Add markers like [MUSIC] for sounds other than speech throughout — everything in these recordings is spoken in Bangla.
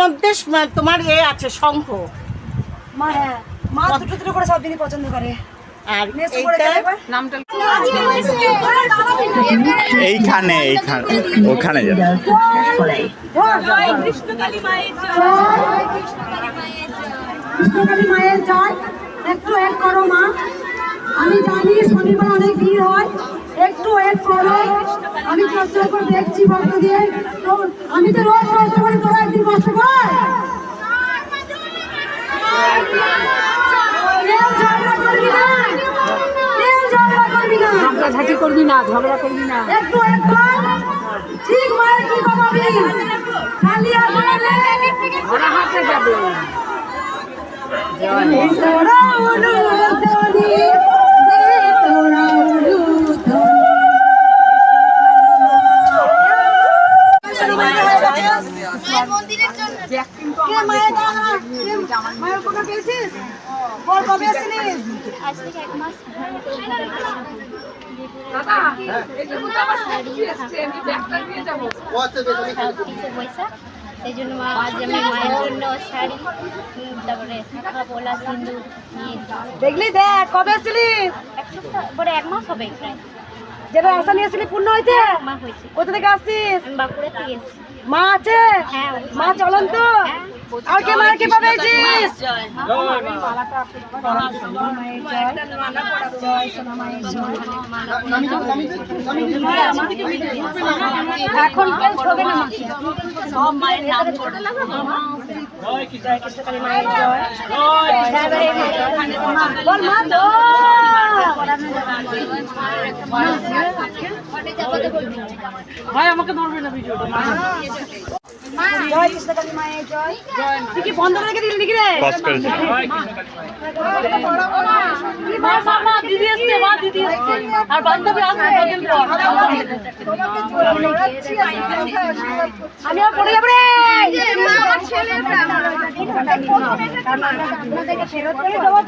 মধ্যে তোমার এ আছে শঙ্খ। মা হ্যাঁ। মা দুটো দুটো করে সব দিনই পছন্দ করে। এইখানে এইখানে ওখানে যাবে মায়ের জয়। একটু এক করো মা। আমি জানি শনিবার অনেক ভিড় হয়। একটু এক করো। আমি কষ্ট করে দেখছি ভক্তদের তো আমি তো রোজ কষ্ট করি তোরা একদিন কষ্ট কর। কেউ ঝগড়া করবি না। ঝগড়া করবি না। একটু এক কর। ঠিক মায়ের কি পাবি। খালি বাড়ালে ওরা হাতে যাবে উলুধ্বনি দে তোরা উলুধ্বনি কে মায়ের দাদা? কে মায়ের পেয়েছিস? বল কবে আসছিলিস? আজ থেকে এক মাস বৈশাখ সেই জন্য মা আজ আমি মায়ের জন্য শাড়ি তারপরে শাখা পোলা সিন্দুর নিয়ে দেখলি দেখ কবে আসছিলিস? এক সপ্তাহ পরে এক মাস হবে প্রায় যেটা আশা নিয়ে আসছিলি পূর্ণ হয়েছে? কোথা থেকে আসছিস? বাঁকুড়া থেকে মা আছে? হ্যাঁ মা চলন তো কে মায়ের কৃপা পেয়েছিস এখন কেউ ছোবে না সব মায়ের নাম জয় কৃষ্ণকালী মায়ের জয়। বল মা তো ভাই আমাকে ধরবে না ভিডিওটা। জয় কৃষ্ণকালী মায়ের জয়। তুই কি বন্ধ রেখে দিলি নাকি রে? কস করেছে কি মা মা দিদি এসছে মা দিদি এসছে। আর বান্ধবী আসবে আমি আর পড়ে যাব রে। ফেরত করে দেবো।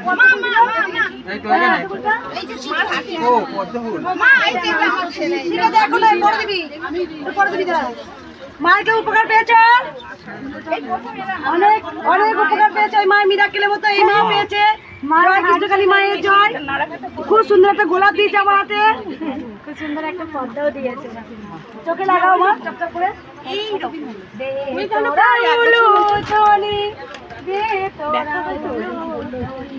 তুই দিবি দাঁড়া। মায়ের উপকার পেয়েছ। অনেক অনেক উপকার পেয়েছে। ওই মায়ের মিরাকেলের মতো এই মা পেয়েছে। জয় কৃষ্ণকালী মায়ের জয়। খুব সুন্দর একটা গোলাপ দিয়েছে আমার হাতে। খুব সুন্দর একটা পদ্মাও দিয়েছে চোখে লাগাও মা। চপচপ করে। দে তোরা উলুধ্বনি, দে তোরা উলুধ্বনি।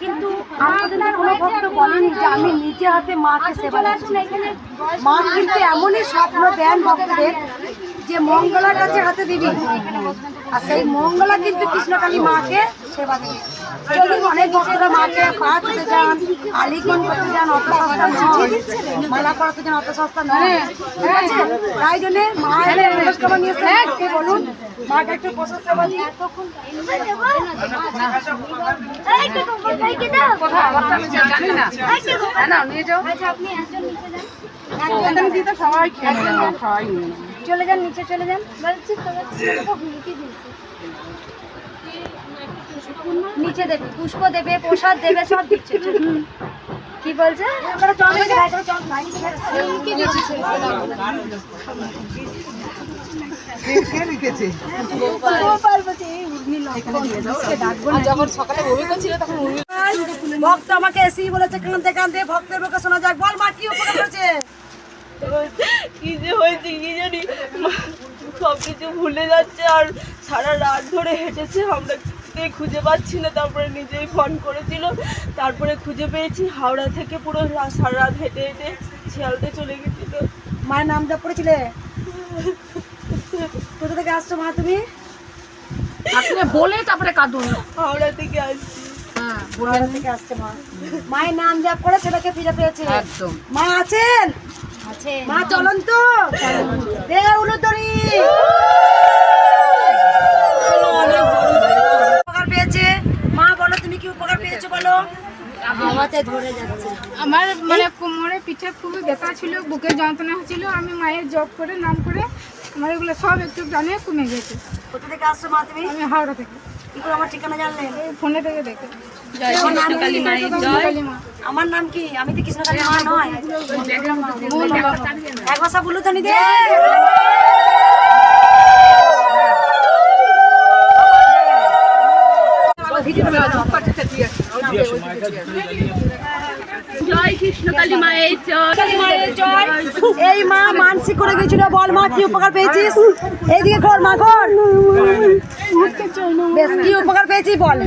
কিন্তু আমাদের কোনো ভক্ত বলেনি যে আমি নিজে হাতে মাকে সেবা মা কিন্তু এমনই স্বপ্ন দেন ভক্তদের যে মঙ্গলার কাছে হাতে দিবি। আর সেই মঙ্গলা কিন্তু কৃষ্ণকালী মাকে সেবা দিবি। চলুন অনেক ভক্তরা মাকে পা ছুতে যান আলিগন করতে যান অত সস্তা নয়। মালা পড়াতে যান অত সস্তা নয়। ঠিক আছে? তাই জন্য মায়ের নিয়ে এসে বলুন মাকে একটু প্রসাদ সেবা দিন কোথায়? আমার তো আমি জানি না না নিয়ে যাও আমি দিতে সবাই খেয়ে চলে যান নিচে চলে যান। নিচে দেবে, পুষ্প দেবে, প্রসাদ দেবে, সব দিচ্ছে। কি বলছে। ভক্ত আমাকে এসেই বলেছে ভক্তের শোনা বল কি যে সব কিছু ভুলে যাচ্ছে আর সারা রাত ধরে হেঁটেছে। আমরা কিছুতেই খুঁজে পাচ্ছি না তারপরে নিজেই ফোন করেছিল। তারপরে খুঁজে পেয়েছি হাওড়া থেকে পুরো সারা রাত হেঁটে হেঁটে শিয়ালদে চলে গেছিল। মায়ের নাম জপ করেছিলে কোথা থেকে আসছো মা তুমি? আপনি বলে তারপরে কাঁদুন হাওড়া থেকে আসছি। হ্যাঁ হাওড়া থেকে আসছে মা। মায়ের নাম জপ করে ছেলেকে ফিরে পেয়েছে। একদম। মা আছেন? আছে মা চলন তো। ধরে যাচ্ছে। আমার মানে কোমরে পিঠে খুবই ব্যথা ছিল বুকে যন্ত্রণা হচ্ছিল আমি মায়ের জব করে নাম করে আমার এগুলো সব একটু জানিয়ে কমে গেছে। কোথা থেকে আসছো মা তুমি? আমি হাওড়া থেকে। কি করে আমার ঠিকানা জানলেন ফোনে থেকে দেখে। আমার নাম কি? কালী মা। আমার নাম কি? আমি তো কৃষ্ণকালী মা নয়। এক ভাষা বলো তো নিদে মায়ের জয় কালী মায়ের জয়। এই মা মানসিক করে গেছিল বল মা কি উপকার পেয়েছিস? এইদিকে ঘর মা ঘর বেশ কি উপকার পেয়েছি বল।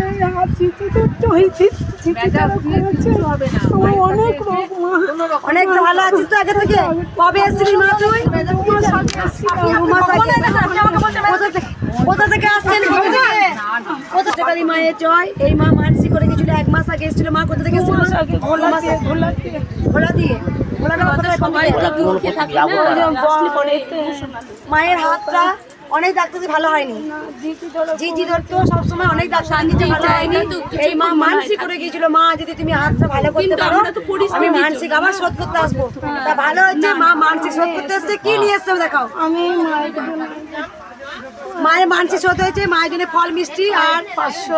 অনেক ভালো আছিস তো আগে থেকে। কবে এসেছিলি মা তুই। কোথা থেকে- আসছেন? কালী মায়ের জয়। এই মা মানসি করে গেছিল এক মাস আগে এসেছিল। মা কোথা থেকে এসেছিল? ভোলা দিয়ে? মায়ের হাতটা অনেক ডাক্তার ভালো হয়নি। জি জি ধরতো সবসময় অনেক ডাক্তার দিতে ভালো হয়নি। এই মা মানসিক করে গিয়েছিল মা যদি তুমি হাতটা ভালো করতে পারো আমি মানসিক আবার শোধ করতে আসব। তা ভালো হচ্ছে মা মানসিক শোধ করতে আসছে কি নিয়ে এসছে দেখাও। আমি মায়ের মানসি মানসিক শোধ হয়েছে মায়ের জন্য ফল মিষ্টি আর পাঁচশো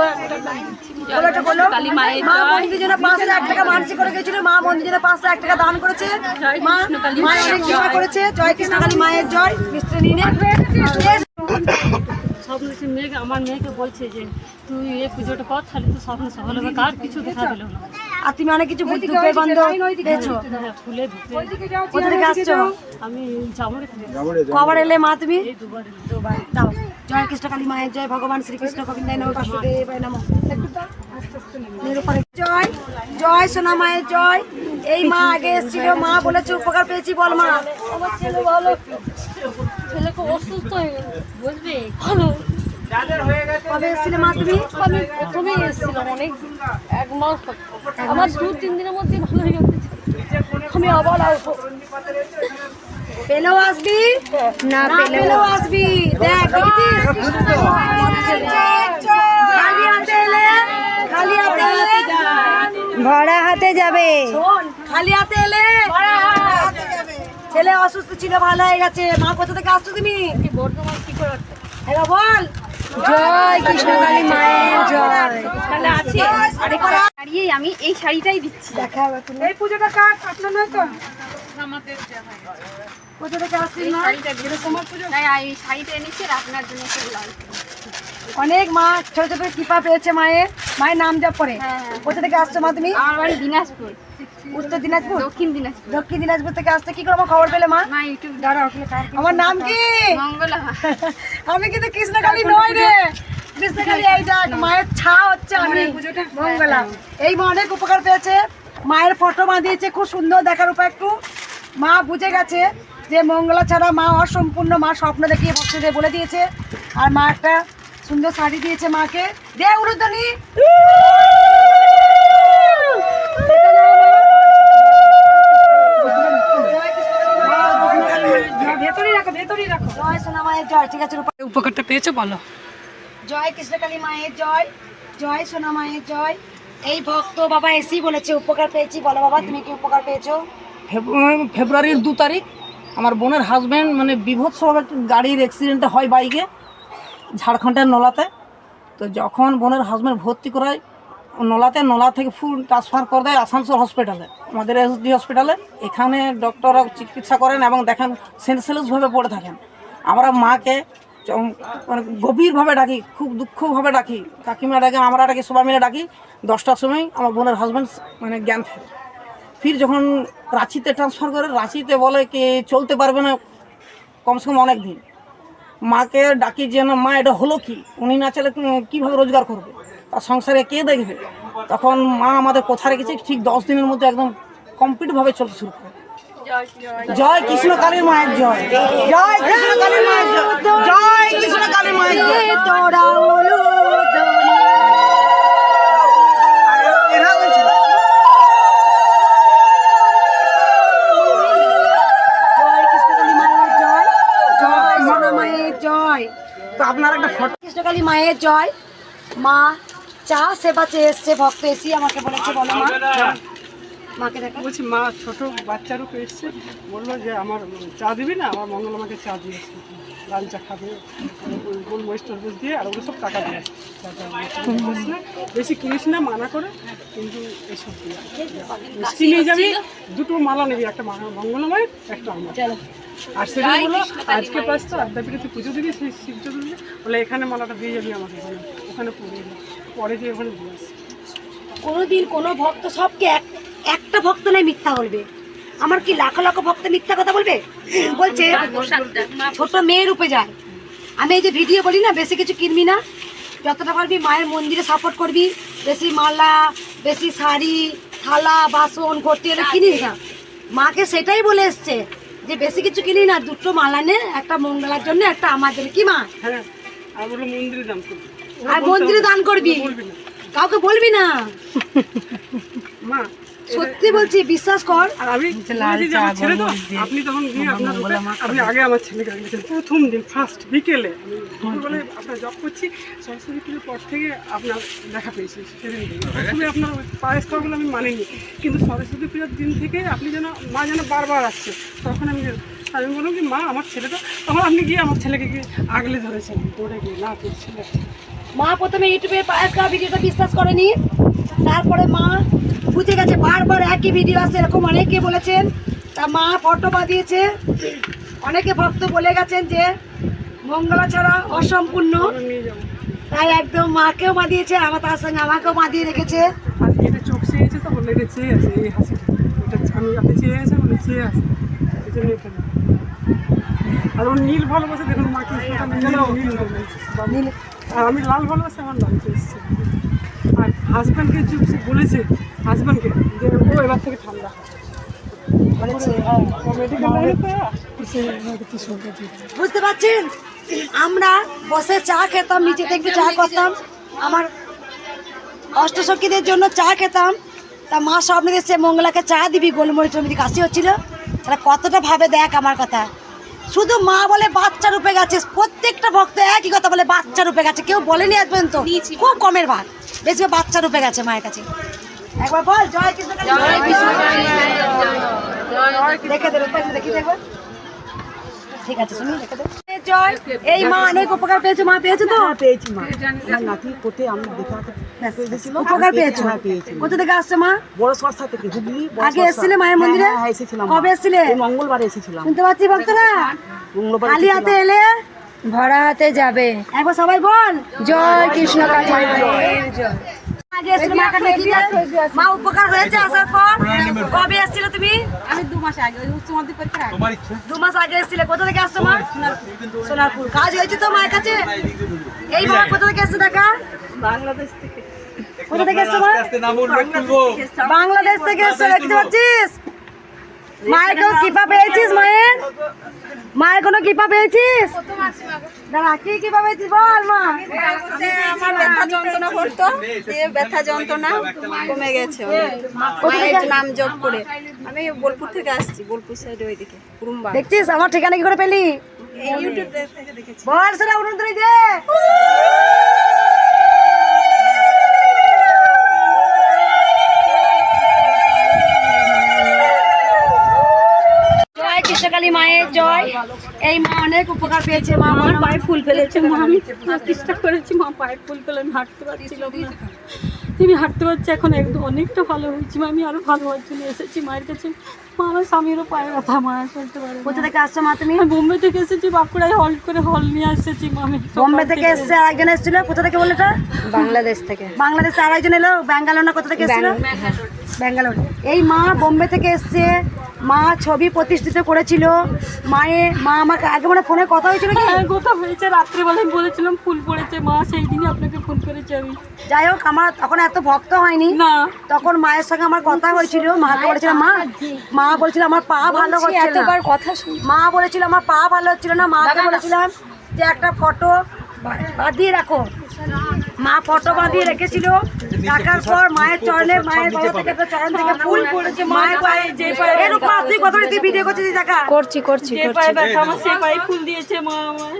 মা মন্দির জন্য পাঁচশো এক টাকা মানসিক করে গেছিল মা মন্দির জন্য পাঁচশো এক টাকা দান করেছে। মা অনেক করেছে। জয় কৃষ্ণ মায়ের জয়। মিষ্টি নিয়ে নে। স্বপ্ন সে মেয়েকে আমার মেয়েকে বলছে যে তুই এই পুজোটা কর তাহলে তো স্বপ্ন সফল হবে। কার কিছু দেখা দিল না? আর তুমি অনেক কিছু বুদ্ধি বন্ধ পেয়েছ? ফুলে ঢুকে কোথা থেকে আসছো? আমি জামুড়ে কবার এলে মা তুমি? এই দুবার দুবার। দাও। জয় কৃষ্ণ কালী মায়ের জয় ভগবান শ্রীকৃষ্ণ গোবিন্দায় নম। বাসুদেবায় নম জয়। জয় সোনা মায়ের জয়। এই মা আগে এসেছিল মা বলেছে উপকার পেয়েছি বল মা। আমার ছেলে ভালো। ছেলেকে অসুস্থ হয়ে গেল। বুঝলি? ভালো। কবে এসেছিলে মা তুমি? আমি প্রথমেই এসেছিলাম অনেক এক মাস আমার দু তিন দিনের মধ্যে ভালো হয়ে গেছে। আমি আবার আসব। পেলেও আসবি? না পেলেও আসবি। দেখ খালি হাতে এলে খালি হাতে এলে ভরা হাতে যাবে। খালি হাতে এলে ছেলে অসুস্থ ছিল ভালো হয়ে গেছে। মা কোথা থেকে আসছো তুমি? বল। জয় কৃষ্ণকালী মায়ের জয়। আছে। দাঁড়িয়ে আমি এই শাড়িটাই দিচ্ছি। দেখা এই পুজোটা কার? আপনার নয় তো? কোথা থেকে আসছিস মা? এই শাড়িটা এনেছি আপনার জন্য অনেক মা ছোট ছোট কৃপা পেয়েছে মায়ের। মায়ের নাম যা পড়ে কোথা থেকে আসছো মা তুমি? আমার বাড়ি দিনাজপুর। উত্তর দিনাজপুর? দক্ষিণ দিনাজপুর। দক্ষিণ দিনাজপুর থেকে আসতে কি করে আমার খবর পেলে মা? আমার নাম কি? [LAUGHS] আমি কিন্তু কৃষ্ণকালী নই রে। কৃষ্ণকালী এই দেখ মায়ের ছা হচ্ছে আমি। মঙ্গলা। এই মা অনেক উপকার পেয়েছে। মায়ের ফটো বাঁধিয়েছে খুব সুন্দর দেখার উপায় একটু। মা বুঝে গেছে যে মঙ্গলা ছাড়া মা অসম্পূর্ণ মা স্বপ্ন দেখিয়ে ভক্তদের বলে দিয়েছে। আর মা একটা সুন্দর শাড়ি দিয়েছে মাকে। দে উরুদনি ভেতরেই রাখো ভেতরেই রাখো। জয় সোনা মায়ের জয় ঠিক আছে রূপা। উপকারটা পেয়েছ বলো। জয় কৃষ্ণকালী মায়ের জয় জয় সোনা মায়ের জয়। এই ভক্ত বাবা এসেই বলেছে উপকার পেয়েছি। বলো বাবা তুমি কি উপকার পেয়েছ? ফেব্রুয়ারির দু তারিখ আমার বোনের হাজব্যান্ড মানে বিভৎসভাবে গাড়ির অ্যাক্সিডেন্টে হয় বাইকে ঝাড়খণ্ডের নলাতে। তো যখন বোনের হাজব্যান্ড ভর্তি করায় নলাতে, নলা থেকে ফুল ট্রান্সফার করে দেয় আসানসোল হসপিটালে আমাদের এসডি হসপিটালে এখানে ডক্টররা চিকিৎসা করেন এবং দেখেন সেন্সলেসভাবে পড়ে থাকেন। আমরা মাকে মানে গভীরভাবে ডাকি, খুব দুঃখভাবে ডাকি। কাকিমা ডাকি, আমরা ডাকি, সবাই মিলে ডাকি। দশটার সময় আমার বোনের হাজব্যান্ড মানে জ্ঞান ফেরে ফির যখন রাঁচিতে ট্রান্সফার করে, রাঁচিতে বলে কি চলতে পারবে না কমসে কম অনেক দিন মাকে ডাকি যে, না, মা, এটা হলো কি? উনি না চলে কীভাবে রোজগার করবে? তার সংসারে কে দেখবে? তখন মা আমাদের কথা রেখেছে? ঠিক দশ দিনের মধ্যে একদম কমপ্লিটভাবে চলতে শুরু করে। জয় কৃষ্ণ কালীর মায়ের জয়। জয় কৃষ্ণ কালীর মায়ের জয়। জয় কৃষ্ণ কালীর মায়ের জয়। তোরা উলুদনি। এরা হয়েছে। জয় কৃষ্ণকালী মায়ের জয় জয় সোনা মায়ের জয় তো আপনার একটা ফটো কৃষ্ণকালী মায়ের জয়। মা চা সেবা চেয়ে এসছে ভক্ত এসি আমাকে বলেছে বলো মা। মাকে দেখা। বলছি মা ছোট বাচ্চারও এসছে। বলল যে আমার চা দিবি না? আমার মঙ্গল আমাকে চা দিয়েছে। লাল চা খাবে গোল মরিচ দিয়ে আর ওগুলো সব টাকা দিয়ে বেশি কিনিস না মানা করে কিন্তু মিষ্টি নিয়ে যাবি দুটো মালা নিবি একটা মঙ্গলময় একটা আমার আর সেটা আজকে আদ্যাপীঠে তুই পুজো দিবি সেই শিব চতুর্থী বলে এখানে মালাটা দিয়ে যাবি আমাকে ওখানে ওখানে যাবি পরে যে ওখানে দিয়ে আসি। কোনোদিন কোনো ভক্ত সবকে এক- একটা ভক্ত নয় মিথ্যা বলবে। আমার কি লাখ লাখ ভক্ত মিথ্যা কথা বলবে? বলছে ছোট মেয়ে রূপে যায়। আমি এই যে ভিডিও বলি না বেশি কিছু কিনবি না। যতটা পারবি মায়ের মন্দিরে সাপোর্ট করবি। বেশি মালা বেশি শাড়ি থালা বাসন ভর্তি এলে কিনিস না। মাকে সেটাই বলে এসছে। যে বেশি কিছু কিনি না দুটো মালা নে একটা মঙ্গলার জন্য একটা আমার জন্য কি মা? হ্যাঁ আর মন্দিরে দান করবি। কাউকে বলবি না? মা সত্যি বলছি বিশ্বাস কর। আর আমি ছেলে তো আপনি তখন গিয়ে আপনার রূপে আপনি আগে আমার ছেলেকে রেখেছেন প্রথম দিন ফার্স্ট বিকেলে। বলে আপনার জব করছি সরস্বতী পুজোর পর থেকে আপনার দেখা পেয়েছি সেদিন প্রথমে আপনার ওই পায়েস খাওয়াগুলো আমি মানিনি কিন্তু সরস্বতী পুজোর দিন থেকে আপনি যেন মা যেন বারবার আসছে তখন আমি আমি বললাম কি মা আমার ছেলেটা তখন আপনি গিয়ে আমার ছেলেকে গিয়ে আগলে ধরেছেন দৌড়ে গিয়ে না তোর ছেলে মা প্রথমে ইউটিউবে পায়েস খাওয়া ভিডিওটা বিশ্বাস করেনি তারপরে মা বুঝে গেছে বারবার একই ভিডিও আসছে এরকম অনেকে বলেছেন তা মা ফটো বাঁধিয়েছে অনেকে ভক্ত বলে গেছেন যে মঙ্গলা ছাড়া অসম্পূর্ণ। তাই একদম মাকেও বাঁধিয়েছে আমার তার সঙ্গে আমাকেও বাঁধিয়ে রেখেছে। চোখ চেয়েছে তো চেয়ে আছে এই হাসিটা আমি আপনি চেয়ে আছে বলে চেয়ে আছে এই জন্য এটা আর ওর নীল ভালোবাসে দেখুন মাকে নীল আমি লাল ভালোবাসে আমার লাল চেয়েছে হাজব্যান্ডকে চুপসে বলেছে হাজব্যান্ডকে যে ও এবার থেকে ঠান্ডা। বলেছে হ্যাঁ। বুঝতে পারছেন? আমরা বসে চা খেতাম নিচে থেকে চা করতাম। আমার অষ্টসখীদের জন্য চা খেতাম। তা মা স্বপ্নে এসে মঙ্গলাকে চা দিবি গোলমরিচ টলমরিচ কাশি হচ্ছিল। তাহলে কতটা ভাবে দেখ আমার কথা। শুধু মা বলে বাচ্চা রূপে গেছে প্রত্যেকটা ভক্ত একই কথা বলে বাচ্চা রূপে গেছে। কেউ বলেনি আজ পর্যন্ত। খুব কমের ভাগ। বেশি বাচ্চা রূপে গেছে মায়ের কাছে। একবার বল জয় কৃষ্ণ কালী, জয় কৃষ্ণ দেখে দেবে দেখি দেখবে ঠিক আছে তুমি রেখে দাও। জয় এই মা অনেক উপকার পেয়েছ মা পেয়েছ তো? পেয়েছি মা। নাতি কোটে আমরা দেখাতে উপকার পেয়েছ। হ্যাঁ, কোথা থেকে আসছে মা? বড় সরসা থেকে হুগলি আগে এসেছিলে মায়ের হ্যাঁ, মন্দিরে? হ্যাঁ, হ্যাঁ, এসেছিলাম কবে এসেছিলে? মঙ্গলবার এসেছিলাম। শুনতে পাচ্ছি ভক্তরা। মঙ্গলবার খালি হাতে এলে ভরা হাতে যাবে। একবার সবাই বল। জয় কৃষ্ণ মা কাছে মা উপকার হয়েছে আসার পর। কবে এসেছিলে তুমি? আমি দু মাস আগে উচ্চ মাধ্যমিক পরীক্ষার দু মাস আগে এসেছিলে। কোথা থেকে আসছো মা? সোনারপুর। কাজ হয়েছে তো মায়ের কাছে? এই মা কোথা থেকে এসছে দেখা? বাংলাদেশ থেকে। কোথা থেকে এসছো মা? বাংলাদেশ থেকে এসছে। দেখতে পাচ্ছিস? মায়ের কোনো কৃপা পেয়েছিস মায়ের? মায়ের কোনো কৃপা পেয়েছিস? দাঁড়া কি কৃপা পেয়েছিস বল মা। আমার ব্যথা যন্ত্রণা করতো দিয়ে ব্যথা যন্ত্রণা কমে গেছে মায়ের নাম জপ করে। আমি বোলপুর থেকে আসছি বোলপুর সাইডে ওইদিকে কুরুম্বা দেখছিস আমার ঠিকানা কি করে পেলি? এই ইউটিউব থেকে দেখেছি। বল সেটা অনুদ্রী দে। কৃষ্ণকালী মায়ের জয়। এই মা অনেক উপকার পেয়েছে মা আমার পায়ে ফুল ফেলেছে। মা আমি চেষ্টা করেছি মা পায়ে ফুল ফেলে আমি হাঁটতে পারছিলাম না। তুমি হাঁটতে পারছি এখন একদম অনেকটা ভালো হয়েছি মা আমি আরও ভালো হওয়ার জন্য এসেছি মায়ের কাছে। মা আমার স্বামীরও পায়ে ব্যথা মা চলতে পারে কোথা থেকে আসছো মা তুমি? বোম্বে থেকে এসেছি বাঁকুড়ায় হল করে হল নিয়ে এসেছি মা আমি। বোম্বে থেকে এসছে আর একজন এসেছিল? কোথা থেকে বলে এটা? বাংলাদেশ থেকে। বাংলাদেশ আর একজন এলো ব্যাঙ্গালোর না কোথা থেকে এসেছিল? ব্যাঙ্গালোর। এই মা বোম্বে থেকে এসছে মা ছবি প্রতিষ্ঠিত করেছিল। মায়ে মা আমাকে আগে মানে ফোনে কথা হয়েছিল কি? হ্যাঁ কথা হয়েছে। রাত্রেবেলা আমি বলেছিলাম ফুল পড়েছে। মা সেই দিনই আপনাকে ফোন করেছি আমি। যাই হোক আমার তখন এত ভক্ত হয়নি। না। তখন মায়ের সঙ্গে আমার কথা হয়েছিল। মাকে বলেছিল মা মা বলছিল আমার পা ভালো হচ্ছে না। এতবার কথা শুনি মা বলেছিল আমার পা ভালো হচ্ছিল না। মাকে বলেছিলাম যে একটা ফটো বাঁধিয়ে রাখো। মা ফটো বাঁধিয়ে রেখেছিল। টাকার পর মায়ের চরণে মায়ের গলা থেকে একটা চরণ থেকে ফুল পড়েছে মায়ের পায়ে যে পায়ে এরকম তুই কত তুই ভিডিও করছিস টাকা করছি করছি যে পায়ে ব্যথা আমার সে পায়ে ফুল দিয়েছে মা আমার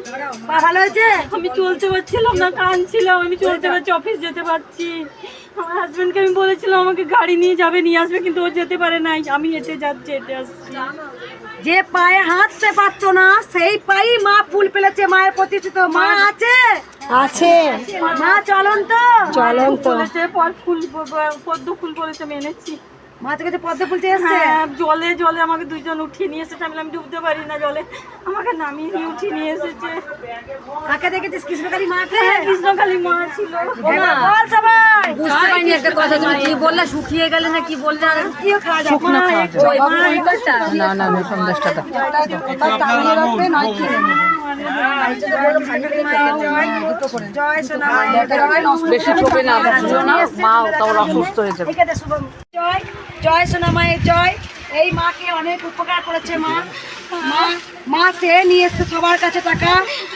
পা ভালো হয়েছে? আমি চলতে পারছিলাম না কাঁদছিলাম আমি চলতে পারছি অফিস যেতে পারছি। আমার হাজবেন্ডকে আমি বলেছিলাম আমাকে গাড়ি নিয়ে যাবে নিয়ে আসবে কিন্তু ও যেতে পারে নাই। আমি হেঁটে যাচ্ছি হেঁটে আসছি। যে পায়ে হাঁটতে পারতো না সেই পাই মা ফুল পেলেছে মায়ের প্রতিষ্ঠিত মা আছে। আছে। মা চলন তো চলেন তো বলেছে পর ফুল পদ্ম ফুল বলেছে আমি এনেছি। মা তো কাছে পদ্ম ফুল এসছে হ্যাঁ জলে জলে আমাকে দুইজন উঠিয়ে নিয়ে এসেছে। আমি আমি ডুবতে পারি না জলে। আমাকে নামিয়ে নিয়ে উঠিয়ে নিয়ে এসেছে। কাকে দেখেছিস? কৃষ্ণকালী মাকে হ্যাঁ, কৃষ্ণকালী মা ছিল। বল সবাই। বুঝতে পারিনি একটা কথা তুমি কি বললে? শুকিয়ে গেলে না কি বললে? আর কিও খাওয়া যাবে শুকনো খাওয়া যাবে। না না না সন্দেশটা জয় মায়ের জয় এই মাকে অনেক উপকার করেছে মা মা নিয়ে সবার কাছে টাকা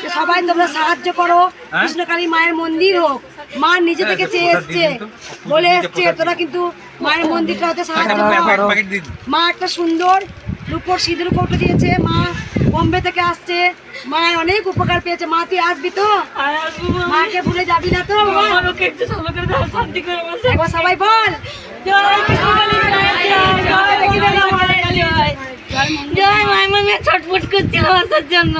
সবাই তোমরা সাহায্য করো কৃষ্ণকালী মায়ের মন্দির হোক মা নিজে থেকে চেয়ে এসছে বলে এসছে তোরা কিন্তু মায়ের মন্দিরটা হতে সাহায্য করো মা একটা সুন্দর রূপোর সিঁদুর কৌটো দিয়েছে মা বোম্বে থেকে আসছে। মায়ের অনেক উপকার পেয়েছে। মা তুই আসবি তো। মাকে ভুলে যাবি না তো একবার সবাই বল। জয় মায়ের ছটফট করছিল আসার জন্য।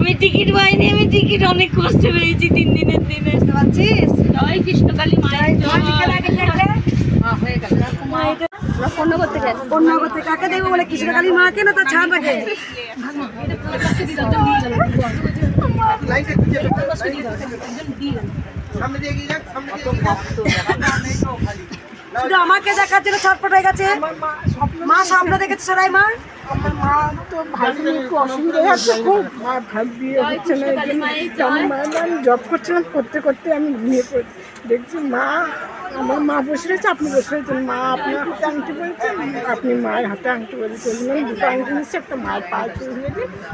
আমি টিকিট পাইনি আমি টিকিট অনেক কষ্ট পেয়েছি তিন দিনের দিনে। বুঝতে পারছিস? জয় কৃষ্ণকালী মায়ের জয়। থেকে কাকে দেখব বলে? কৃষ্ণকালী মাকে না তার ছাড়াকে শুধু আমাকে দেখার জন্য ছটপট হয়ে গেছে। মা স্বপ্ন দেখেছে সরাই মা। আমার মা তো একটু অসুবিধা খুব। মা ভাগ দিয়ে হচ্ছে না আমি জব করছিলাম করতে করতে আমি ঘুমিয়ে পড়ছি দেখছি মা আমার মা বসে রয়েছে আপনি বসে রয়েছেন মা আপনার হাতে আংটি বলছেন আপনি মায়ের হাতে আংটি বলছেন আমি দুটো আংটি নিচ্ছি একটা মায়ের পায়ে চুল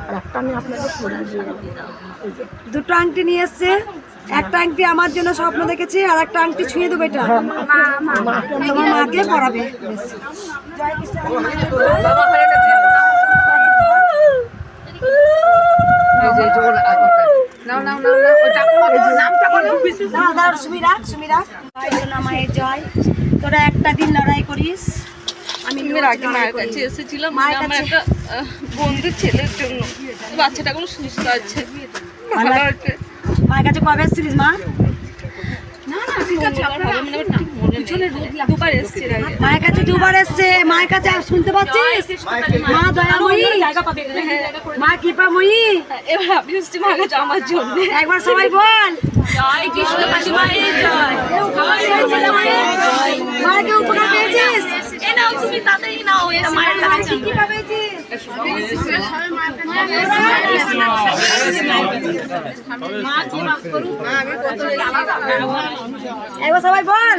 আর একটা আমি আপনাকে পরিয়ে দিয়ে গেলাম দুটো আংটি নিয়ে এসছে একটা আংটি আমার জন্য স্বপ্ন দেখেছি আর একটা আংটি ছুঁয়ে দেবো এটা তোমার মাকে পড়াবে। নাও নাও নাও নাও বলো সুমিরা সুমিরা জয় মায়ের জয়। তোরা একটা দিন লড়াই করিস। আমি আগে মায়ের কাছে এসেছিলাম মানে আমার একটা আহ, বন্ধুর ছেলের জন্য। বাচ্চাটা কোনো সুস্থ আছে। মায়ের কাছে কবে এসেছিলিস মা? মায়ের কাছে দুবার এসছে। মায়ের কাছে আর শুনতে পাচ্ছিস? মা দয়াময়ী। মা কৃপাময়ী। এবার আমার জন্য। একবার সবাই বল। জয় কৃষ্ণ জয় মায়েরকে উপকার পেয়েছিস এ নাও তুমি তাড়াতাড়ি নাও এটা মায়ের কাছে। কি পেয়েছিস একবার সবাই বল।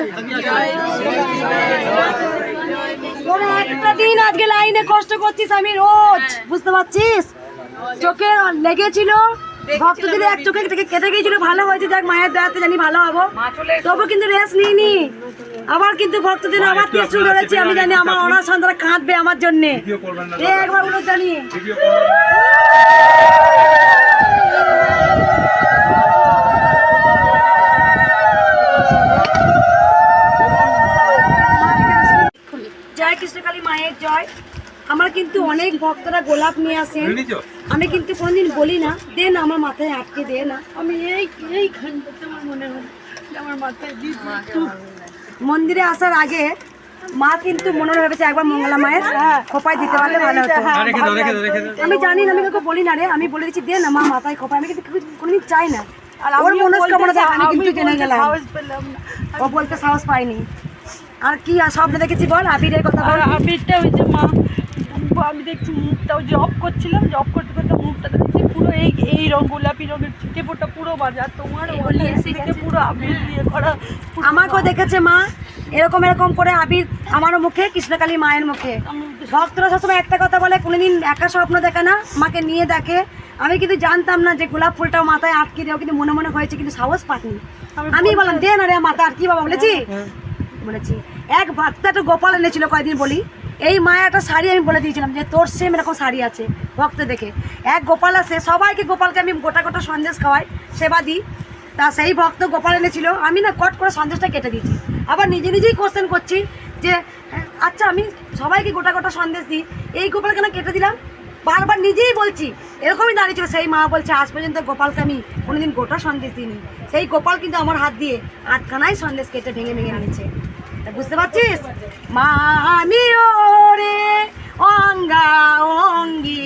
তোরা একটা দিন আজকে লাইনে কষ্ট করছিস আমি রোজ বুঝতে পারছিস? চোখে লেগেছিল ভক্তদের এক চোখে কেটে গিয়েছিল ভালো হয়েছে যাক মায়ের দয়াতে জানি ভালো হব। তবু কিন্তু রেস্ট নিইনি। আবার কিন্তু ভক্তদের আবার ত্রিশুল ধরেছি আমি জানি আমার অনাথ সন্তান কাঁদবে আমার জন্যে। একবার জানি। জয় কৃষ্ণকালী মায়ের জয়। আমার কিন্তু অনেক ভক্তরা গোলাপ নিয়ে আসেন। আমি কিন্তু কোনদিন বলি না দে না আমার মাথায় আটকে দে না আমি এই এইখানটাতে আমার মনে হয় আমার মাথায় মন্দিরে আসার আগে মা কিন্তু মনে ভেবেছে একবার মঙ্গলা মায়ের খোপায় দিতে পারলে ভালো হতো। আমি জানি না আমি কাউকে বলি না রে আমি বলে দিচ্ছি দে না মা মাথায় খোপায়। আমি কিন্তু কোনোদিন চাই না। আর ওর মনস্কামনা দেখ আমি কিন্তু জেনে গেলাম। ও বলতে সাহস পাইনি আর কি আর স্বপ্ন দেখেছি বল আবিরের কথা বল। আবিরটা ওই যে মা আমি দেখছি মুখটাও জব করছিলাম জব করতে করতে মুখটা দেখছি পুরো এই এই রং গোলাপি রঙের ছিটে ফোটা পুরো বাজার তোমার থেকে পুরো আবির দিয়ে করা আমাকেও দেখেছে মা এরকম এরকম করে আবির আমারও মুখে কৃষ্ণকালী মায়ের মুখে। ভক্তরা সবসময় একটা কথা বলে কোনোদিন একা স্বপ্ন দেখে না মাকে নিয়ে দেখে। আমি কিন্তু জানতাম না যে গোলাপ ফুলটা মাথায় আটকে দেওয়া কিন্তু মনে মনে হয়েছে কিন্তু সাহস পাইনি। আমি বললাম দে না রে মাথা আর কি বাবা? বলেছি। বলেছি এক ভক্তা তো গোপাল এনেছিল কয়দিন বলি? এই মায়ের একটা শাড়ি আমি বলে দিয়েছিলাম যে তোর সেম এরকম শাড়ি আছে, ভক্ত দেখে। এক গোপাল আছে, সবাইকে গোপালকে আমি গোটা গোটা সন্দেশ খাওয়াই, সেবা দিই। তা সেই ভক্ত গোপাল এনেছিল, আমি না কট করে সন্দেশটা কেটে দিয়েছি। আবার নিজে নিজেই কোশ্চেন করছি যে আচ্ছা আমি সবাইকে গোটা গোটা সন্দেশ দিই, এই গোপাল কেন কেটে দিলাম? বারবার নিজেই বলছি, এরকমই দাঁড়িয়েছিল সেই মা বলছে, আজ পর্যন্ত গোপালকে আমি কোনোদিন গোটা সন্দেশ দিইনি। সেই গোপাল কিন্তু আমার হাত দিয়ে আটখানাই সন্দেশ কেটে ভেঙে ভেঙে আনেছে। বুঝতে পারছিস? মা আমি ওরে অঙ্গা অঙ্গি